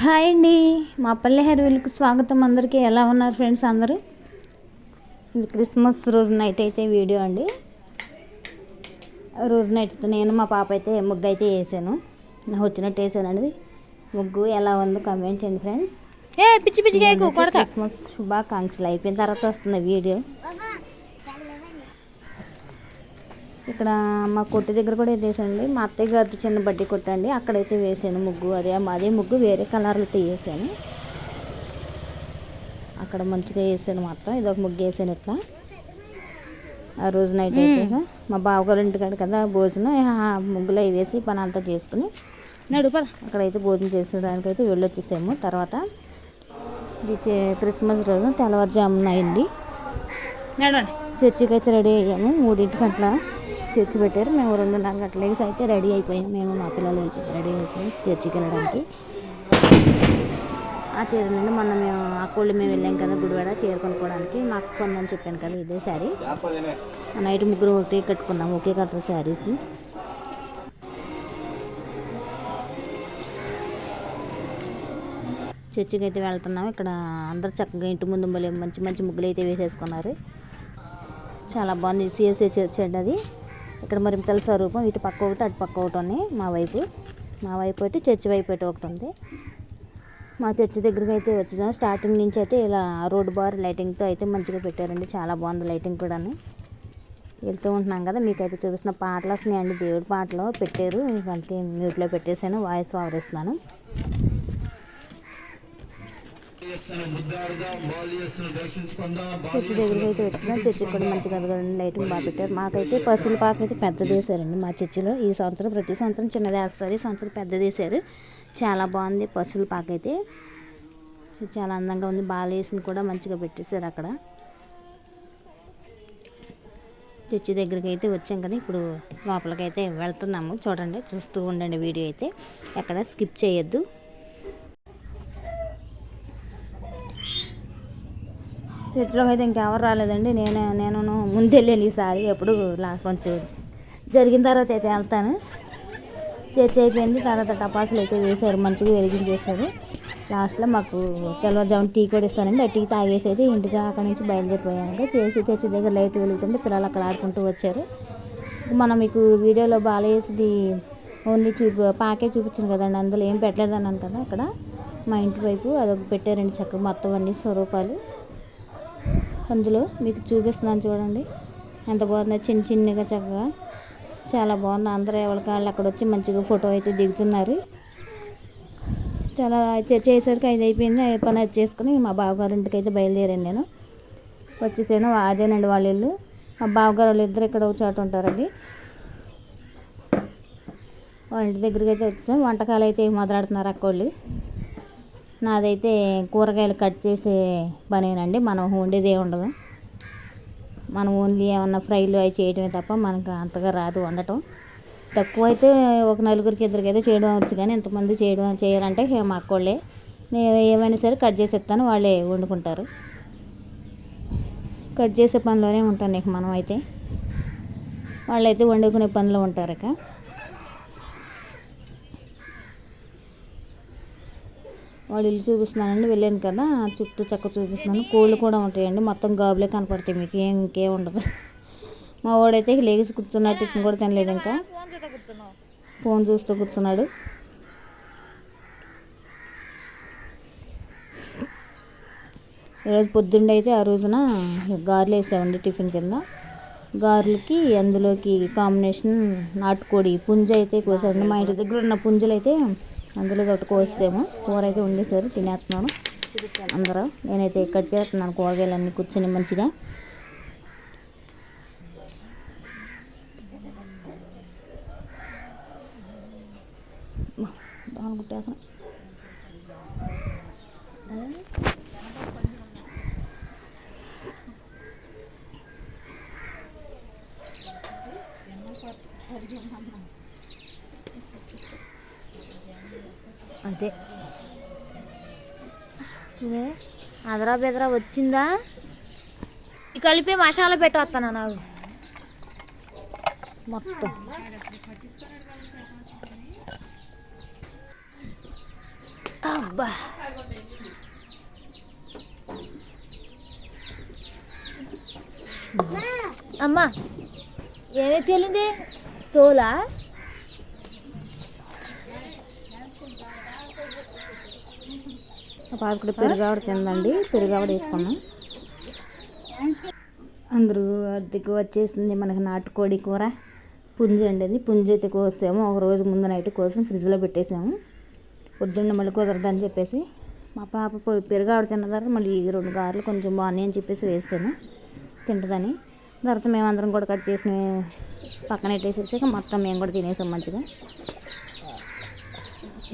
Hi అండి. మా పల్లె హెర్వీలకు స్వాగతం అందరికీ. ఎలా ఉన్నారు ఫ్రెండ్స్ అందరూ? ఇది క్రిస్మస్ రోజు నైట్ అయితే వీడియో అండి. రోజు నైట్ నేను మా పాప అయితే ముగ్గు అయితే వేసాను. నాకు వచ్చినట్టు వేసానండి ముగ్గు ఎలా ఉందో కమెంట్ చేయండి ఫ్రెండ్స్. ఏ పిచ్చి పిచ్చి క్రిస్మస్ శుభాకాంక్షలు? అయిపోయిన తర్వాత వస్తుంది వీడియో. ఇక్కడ మా కొట్టు దగ్గర కూడా వేసానండి మా అత్తయ్య గారి చిన్న బడ్డీ కొట్టండి అక్కడైతే వేసాను ముగ్గు. అదే అదే ముగ్గు వేరే కలర్లతో వేసాను అక్కడ మంచిగా వేసాను మొత్తం. ఇది ఒక ముగ్గు వేసాను ఇట్లా. ఆ రోజు నైట్ అయితే మా బావగారు ఇంటికాడ కదా భోజనం. ముగ్గులో అవి వేసి పని అంతా చేసుకుని నడు అక్కడైతే భోజనం చేసేదానికి అయితే వెళ్ళొచ్చేసాము. తర్వాత ఇది క్రిస్మస్ రోజు తెల్లవారుజామున అయింది. చర్చికి అయితే రెడీ అయ్యాము. మూడింటికి అట్లా చర్చి పెట్టారు. మేము రెండున్నర గంటలకి అయితే రెడీ అయిపోయాం. మేము మా పిల్లలు రెడీ అయిపోయి చర్చికి వెళ్ళడానికి. ఆ చీర నుండి మొన్న మేము ఆ కోళ్ళు మేము వెళ్ళాం కదా గుడివాడ చీర కొనుక్కోవడానికి. మాకు కొందని చెప్పాను కదా ఇదే శారీ. ఆ నైట్ ముగ్గురు ఒకే కట్టుకున్నాం ఒకే కలర్ శారీస్. చర్చికి అయితే వెళ్తున్నాం. ఇక్కడ అందరు చక్కగా ఇంటి ముందు మంచి మంచి ముగ్గులు అయితే వేసేసుకున్నారు. చాలా బాగుంది. సిఎస్ఏ చర్చ్ అండి అది. ఇక్కడ మరింతల స్వరూపం ఇటు పక్క ఒకటి అటు పక్క ఒకటి ఉన్నాయి మా వైపు. మా వైపు ఒకటి చర్చి వైపు ఒకటి ఒకటి ఉంది. మా చర్చి దగ్గరికి అయితే వచ్చేసాం. స్టార్టింగ్ నుంచి అయితే ఇలా రోడ్ బార్ లైటింగ్తో అయితే మంచిగా పెట్టారండి. చాలా బాగుంది లైటింగ్ కూడాను. వెళ్తూ ఉంటున్నాం కదా మీకైతే చూపిస్తున్న పాటలు వస్తున్నాయండి. దేవుడి పాటలు పెట్టారు. అందుకే మ్యూట్లో పెట్టేశాను వాయిస్ ఆవరిస్తున్నాను చర్చి దగ్గరికి వచ్చినాం కూడా మంచిగా లైటింగ్ బాగా పెట్టారు మాకైతే పశువుల పాక అయితే పెద్దది వేశారండి మా చర్చిలో ఈ సంవత్సరం ప్రతి సంవత్సరం చిన్నది వేస్తారు ఈ సంవత్సరం పెద్దది వేశారు చాలా బాగుంది. పశువుల పాక అయితే చాలా అందంగా ఉంది. బాలేసిని కూడా మంచిగా పెట్టేశారు అక్కడ. చర్చి దగ్గరికి అయితే వచ్చాం కదా ఇప్పుడు లోపలికి అయితే వెళ్తున్నాము. చూడండి చూస్తూ ఉండండి వీడియో అయితే. ఎక్కడ స్కిప్ చేయొద్దు. చర్చిలోకి అయితే ఇంకెవరు రాలేదండి. నేను నేను ముందెళ్ళాను ఈసారి. ఎప్పుడు కొంచెం జరిగిన తర్వాత అయితే వెళ్తాను. చర్చ్ అయిపోయింది. తర్వాత టపాసులు అయితే వేశారు. మంచిగా వెలిగించేశారు. లాస్ట్లో మాకు తెల్లవారుజామున టీ కూడా ఇస్తానండి. ఆ టీ తాగేసి అయితే ఇంటికి అక్కడ నుంచి బయలుదేరిపోయాను. చేసి చర్చి దగ్గర లైట్ వెలుగుతుంటే పిల్లలు అక్కడ ఆడుకుంటూ వచ్చారు. మనం మీకు వీడియోలో బాలయేసిది ఓన్లీ చూపి పాకే చూపించాను కదండి. అందులో ఏం పెట్టలేదన్నాను కదా అక్కడ. మా ఇంటి వైపు అదొక పెట్టారండి చక్కగా మొత్తం అన్ని స్వరూపాలు. అందులో మీకు చూపిస్తున్నాను చూడండి. ఎంత బాగుందో చిన్న చిన్నగా చక్కగా. చాలా బాగుంది. అందరూ ఎవరికి వాళ్ళు అక్కడ వచ్చి మంచిగా ఫోటో అయితే దిగుతున్నారు. చాలా చేసేసరికి ఐదు అయిపోయింది. పని అది చేసుకుని మా బావగారి ఇంటికి అయితే బయలుదేరాను నేను. వచ్చేసాను అదేనండి వాళ్ళ ఇల్లు. మా బావగారు వాళ్ళు ఇద్దరు ఇక్కడ ఒక చోట ఉంటారండి. వాళ్ళ ఇంటి దగ్గరికి అయితే వచ్చేసాను. వంటకాలు అయితే మొదలాడుతున్నారు అక్కోళ్ళు? నాదైతే కూరగాయలు కట్ చేసే పనేనండి. మనం వండేది ఏమి ఉండదు. మనం ఓన్లీ ఏమన్నా ఫ్రైలు అవి చేయడమే తప్ప మనకు అంతగా రాదు వండటం. తక్కువ అయితే ఒక నలుగురికి ఇద్దరికి అయితే చేయడం వచ్చు కానీ ఇంతమంది చేయడం చేయాలంటే హే మా అక్కోళ్ళే. నేను ఏమైనా సరే కట్ చేసి ఇస్తాను వాళ్ళే వండుకుంటారు. కట్ చేసే పనిలోనే ఉంటాను నీకు మనం అయితే వాళ్ళైతే వండుకునే పనిలో ఉంటారు ఇక. వాళ్ళు ఇల్లు చూపిస్తున్నానండి వెళ్ళాను కదా. చుట్టూ చక్క చూపిస్తున్నాను. కోళ్ళు కూడా ఉంటాయండి. మొత్తం గాబులే కనపడతాయి మీకు. ఏం ఇంకేం ఉండదు. మా వాడైతే లేచి కూర్చున్నాడు. టిఫిన్ కూడా తినలేదు ఇంకా. ఫోన్ చూస్తూ కూర్చున్నాడు. ఈరోజు పొద్దుండి అయితే ఆ రోజున గారెలు వేసామండి టిఫిన్ కింద. గారెలకి అందులోకి కాంబినేషన్ నాటుకోడి పుంజ అయితే కోసారండి. మా ఇంటి దగ్గర ఉన్న పుంజలు అయితే అందులో ఒకటి కోసాము కూర అయితే వండేసారు తినేస్తున్నాను. అందరూ నేనైతే కట్ చేస్తున్నాను కూరగాయలన్నీ కూర్చొని మంచిగా. దాని అంతే. అదరా బెదరా వచ్చిందా? కలిపి మసాలా పెట్టవస్తానా నాకు మొత్తం. అబ్బా. అమ్మా ఏమే తేలింది? తోలా? పాప ఇక్కడ పెరుగావిడ తిందండి. పెరుగావిడ వేసుకున్నాం. అందరూ అద్దెకు వచ్చేసింది మనకి నాటుకోడి కూర. పుంజి అండి అది. పుంజి అయితే కోసాము. ఒక రోజు ముందు నైట్ కోసం ఫ్రిడ్జ్లో పెట్టేసాము. పొద్దున్న మళ్ళీ కుదరదని చెప్పేసి మా పాప పెరుగావిడ తిన్న తర్వాత మళ్ళీ ఈ రెండు గారెలు కొంచెం బాగున్నాయి అని చెప్పేసి వేసాను. తింటుందని. తర్వాత మేమందరం కూడా కట్ చేసిన పక్కన పెట్టేసేసాక మొత్తం మేము కూడా తినేసాం మంచిగా.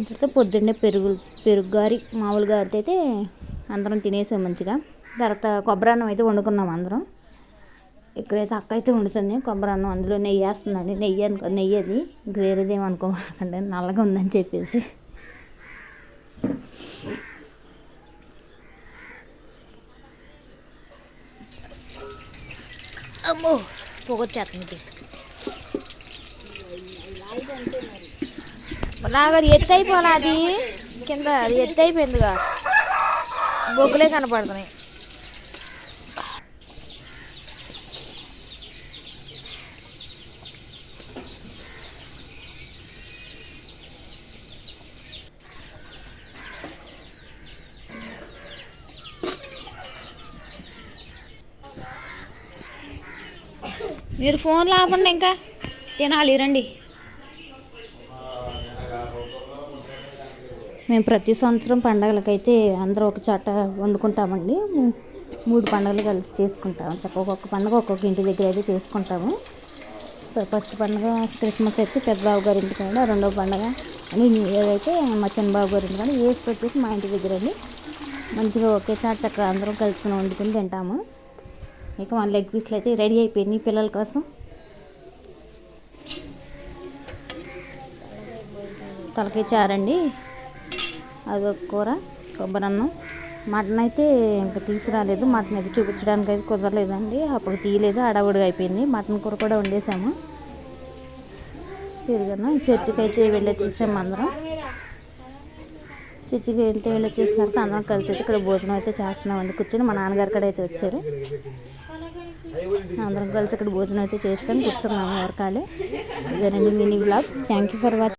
తర్వాత పొద్దున్నే పెరుగు పెరుగు గారి మామూలు అయితే అందరం తినేసాం మంచిగా. తర్వాత కొబ్బరి అన్నం అయితే వండుకున్నాం అందరం. ఇక్కడైతే అక్క అయితే వండుతుంది కొబ్బరి అన్నం అందులో నెయ్యి వేస్తుందండి. నెయ్యి అనుకో నెయ్యి అది. ఇంక వేరేది ఏమనుకోకండి నల్లగా ఉందని చెప్పేసి. అమ్మో పొగొచ్చేస్తుంది. నాకు అది ఎత్తు అయిపోనా అది. కింద అది ఎత్తు అయిపోయిందిగా బొగ్గులే కనపడుతున్నాయి. మీరు ఫోన్ లేకుండా ఇంకా తినాలి రండి. మేము ప్రతి సంవత్సరం పండగలకైతే అందరూ ఒక చోట వండుకుంటామండి. మూడు పండుగలు కలిసి చేసుకుంటాము. చక్క ఒక్కొక్క పండుగ ఒక్కొక్క ఇంటి దగ్గర అయితే చేసుకుంటాము. ఫస్ట్ పండుగ క్రిస్మస్ అయితే పెద్దబాబు గారి ఇంటికి అండి రెండవ పండుగ అని న్యూ ఇయర్ అయితే మా చిన్నబాబు గారి ఇంటి అండి వేస్ట్ వచ్చేసి మా ఇంటి దగ్గర అండి. మంచిగా ఒకే చాట చక్కగా అందరం కలుసుకుని వండుకుని తింటాము. ఇక మన లెగ్ పీస్లు అయితే రెడీ అయిపోయినాయి పిల్లల కోసం. తలకి చారండి. అది ఒక కూర కొబ్బరి అన్నం. మటన్ అయితే ఇంకా తీసుకురాలేదు. మటన్ అయితే చూపించడానికి అయితే కుదరలేదండి. అప్పుడు తీయలేదు అడవుడిగా అయిపోయింది. మటన్ కూర కూడా వండేసాము. పెరుగన్నం చర్చికి అయితే వెళ్ళొచ్చేసాము అందరం. చర్చికి వెళ్తే వెళ్ళొచ్చేసిన తర్వాత అందరం కలిసి అయితే ఇక్కడ భోజనం అయితే చేస్తున్నామండి. కూర్చొని మా నాన్నగారు కూడా అయితే వచ్చారు. అందరం కలిసి ఇక్కడ భోజనం అయితే చేస్తాం. కూర్చున్నాము ఎవరికాలే. ఇదేనండి mini blog. Thank you for watching